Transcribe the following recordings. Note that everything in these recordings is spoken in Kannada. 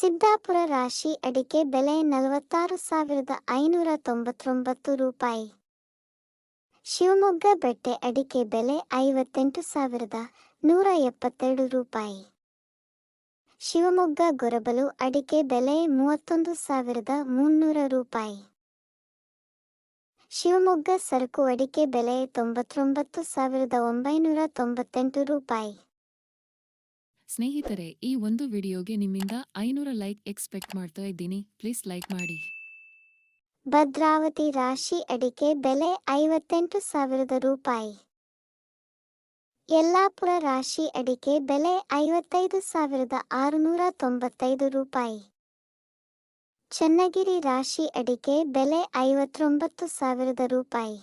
ಸಿದ್ದಾಪುರ ರಾಶಿ ಅಡಿಕೆ ಬೆಲೆ ನಲವತ್ತಾರು ಸಾವಿರದ ಐನೂರ ತೊಂಬತ್ತೊಂಬತ್ತು ರೂಪಾಯಿ. ಶಿವಮೊಗ್ಗ ಬೆಟ್ಟೆ ಅಡಿಕೆ ಬೆಲೆ ಐವತ್ತೆಂಟು ಸಾವಿರದ ನೂರ ಎಪ್ಪತ್ತೆರಡು ರೂಪಾಯಿ. ಶಿವಮೊಗ್ಗ ಗೊರಬಲು ಅಡಿಕೆ ಬೆಲೆ ಮೂವತ್ತೊಂದು ಸಾವಿರದ ಮುನ್ನೂರ ರೂಪಾಯಿ. ಶಿವಮೊಗ್ಗ ಸರಕು ಅಡಿಕೆ ಬೆಲೆ ತೊಂಬತ್ತೊಂಬತ್ತು ಸಾವಿರದ ಒಂಬೈನೂರ ತೊಂಬತ್ತೆಂಟು ರೂಪಾಯಿ. ಸ್ನೇಹಿತರೆ, ಈ ಒಂದು ವಿಡಿಯೋಗೆ ನಿಮ್ಮಿಂದ ಐನೂರ ಲೈಕ್ ಎಕ್ಸ್ಪೆಕ್ಟ್ ಮಾಡ್ತಾ ಇದ್ದೀನಿ. ಪ್ಲೀಸ್ ಲೈಕ್ ಮಾಡಿ. ಭದ್ರಾವತಿ ರಾಶಿ ಅಡಿಕೆ ಬೆಲೆ ಐವತ್ತೆಂಟು ಸಾವಿರದ ರೂಪಾಯಿ. ಯಲ್ಲಾಪುರ ರಾಶಿ ಅಡಿಕೆ ಬೆಲೆ ಐವತ್ತೈದು ಸಾವಿರದ ಆರುನೂರ ತೊಂಬತ್ತೈದು ರೂಪಾಯಿ. ಚನ್ನಗಿರಿ ರಾಶಿ ಅಡಿಕೆ ಬೆಲೆ ಐವತ್ತೊಂಬತ್ತು ಸಾವಿರದ ರೂಪಾಯಿ.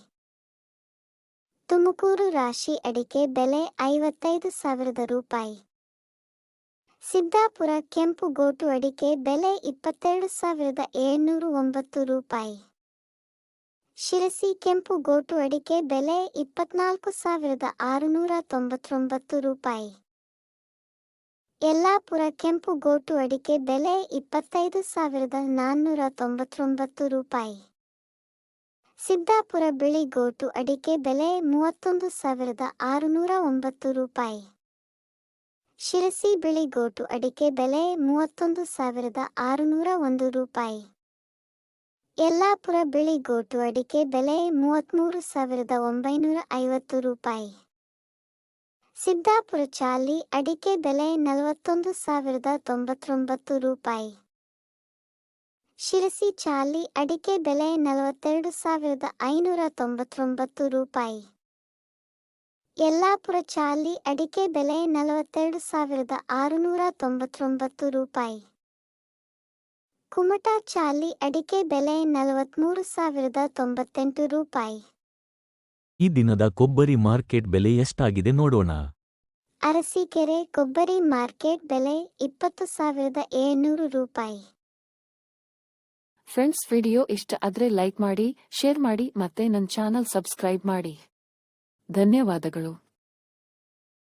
ತುಮಕೂರು ರಾಶಿ ಅಡಿಕೆ ಬೆಲೆ ಐವತ್ತೈದು ಸಾವಿರದ ರೂಪಾಯಿ. ಸಿದ್ದಾಪುರ ಕೆಂಪು ಗೋಟು ಅಡಿಕೆ ಬೆಲೆ ಇಪ್ಪತ್ತೆರಡು ಸಾವಿರದ ಏಳ್ನೂರು ಒಂಬತ್ತು ರೂಪಾಯಿ. ಶಿರಸಿ ಕೆಂಪು ಗೋಟು ಅಡಿಕೆ ಬೆಲೆ ಇಪ್ಪತ್ನಾಲ್ಕು ಸಾವಿರದ ಆರುನೂರ ತೊಂಬತ್ತೊಂಬತ್ತು ರೂಪಾಯಿ. ಯಲ್ಲಾಪುರ ಕೆಂಪು ಗೋಟು ಅಡಿಕೆ ಬೆಲೆ ಇಪ್ಪತ್ತೈದು ಸಾವಿರದ ನಾನ್ನೂರ ತೊಂಬತ್ತೊಂಬತ್ತು ರೂಪಾಯಿ. ಸಿದ್ದಾಪುರ ಬಿಳಿ ಗೋಟು ಅಡಿಕೆ ಬೆಲೆ ಮೂವತ್ತೊಂದು ಸಾವಿರದ ಆರುನೂರ ಒಂಬತ್ತು ರೂಪಾಯಿ. ಶಿರಸಿ ಬಿಳಿ ಗೋಟು ಅಡಿಕೆ ಬೆಲೆ ಮೂವತ್ತೊಂದು ಸಾವಿರದ ಆರುನೂರ ಒಂದು ರೂಪಾಯಿ. ಯಲ್ಲಾಪುರ ಬಿಳಿ ಗೋಟು ಅಡಿಕೆ ಬೆಲೆ ಮೂವತ್ತ್ಮೂರು ಸಾವಿರದ ಒಂಬೈನೂರ ಐವತ್ತು ರೂಪಾಯಿ. ಸಿದ್ದಾಪುರ ಚಾಲಿ ಅಡಿಕೆ ಬೆಲೆ ನಲವತ್ತೊಂದು ಸಾವಿರದ ತೊಂಬತ್ತೊಂಬತ್ತು ರೂಪಾಯಿ. ಶಿರಸಿ ಚಾಲಿ ಅಡಿಕೆ ಬೆಲೆ ನಲವತ್ತೆರಡು ಸಾವಿರದ ಐನೂರ ತೊಂಬತ್ತೊಂಬತ್ತು ರೂಪಾಯಿ. ಯಲ್ಲಾಪುರ ಚಾಲಿ ಅಡಿಕೆ ಬೆಲೆ ನಲವತ್ತೆರಡು ಸಾವಿರದ ಆರುನೂರ ತೊಂಬತ್ತೊಂಬತ್ತು ರೂಪಾಯಿ. ಕುಮಟಾ ಚಾಲಿ ಅಡಿಕೆ ಬೆಲೆ ನಲವತ್ತ್ಮೂರು ಸಾವಿರದ ತೊಂಬತ್ತೆಂಟು ರೂಪಾಯಿ. ಈ ದಿನದ ಕೊಬ್ಬರಿ ಮಾರ್ಕೆಟ್ ಬೆಲೆ ಎಷ್ಟಾಗಿದೆ ನೋಡೋಣ. ಅರಸೀಕೆರೆ ಕೊಬ್ಬರಿ ಮಾರ್ಕೆಟ್ ಬೆಲೆ ಇಪ್ಪತ್ತು ಸಾವಿರದ ಏಳ್ನೂರು ರೂಪಾಯಿ. ಫ್ರೆಂಡ್ಸ್ ವಿಡಿಯೋ ಇಷ್ಟ ಆದ್ರೆ ಲೈಕ್ ಮಾಡಿ ಶೇರ್ ಮಾಡಿ ಮತ್ತೆ ನನ್ನ ಚಾನಲ್ ಸಬ್ಸ್ಕ್ರೈಬ್ ಮಾಡಿ. ಧನ್ಯವಾದಗಳು.